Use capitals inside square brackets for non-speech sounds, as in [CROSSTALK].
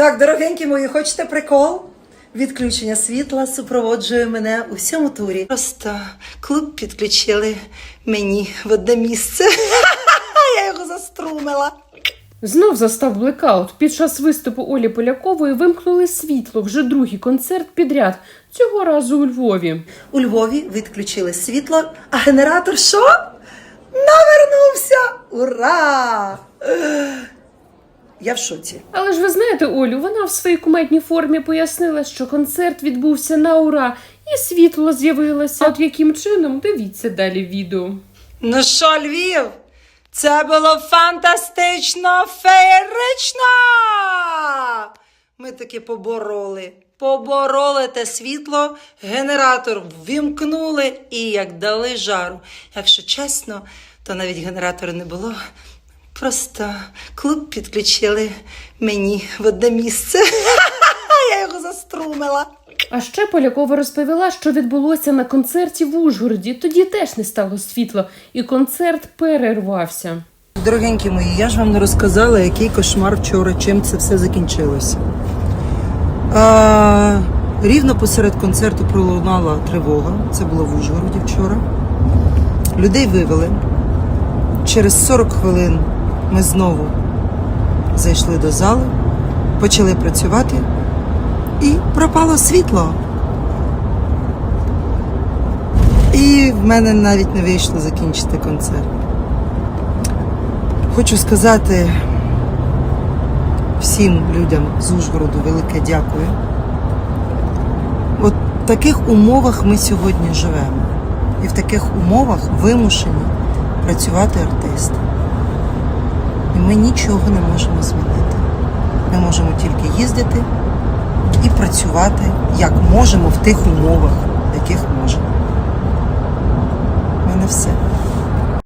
Так, дорогенькі мої, хочете прикол? Відключення світла супроводжує мене у всьому турі. Просто клуб підключили мені в одне місце. [LAUGHS] Я його заструмила. Знов застав блекаут. Під час виступу Олі Полякової вимкнули світло. Вже другий концерт підряд. Цього разу у Львові. У Львові відключили світло, а генератор що? Навернувся! Ура! Я в шоці. Але ж ви знаєте, Олю, вона в своїй кумедній формі пояснила, що концерт відбувся на ура, і світло з'явилося. От яким чином дивіться далі відео. Ну що, Львів? Це було фантастично феєрично! Ми таки побороли. Побороли те світло, генератор ввімкнули і як дали жару. Якщо чесно, то навіть генератора не було. Просто клуб підключили мені в одне місце. [LAUGHS] Я його заструмила. А ще Полякова розповіла, що відбулося на концерті в Ужгороді. Тоді теж не стало світла, і концерт перервався. Дорогенькі мої, я ж вам не розказала, який кошмар вчора, чим це все закінчилося. А, рівно посеред концерту пролунала тривога. Це було в Ужгороді вчора. Людей вивели. Через 40 хвилин ми знову зайшли до зали, почали працювати, і пропало світло. І в мене навіть не вийшло закінчити концерт. Хочу сказати всім людям з Ужгороду велике дякую. От в таких умовах ми сьогодні живемо. І в таких умовах вимушені працювати артисти. Ми нічого не можемо змінити. Ми можемо тільки їздити і працювати як можемо в тих умовах,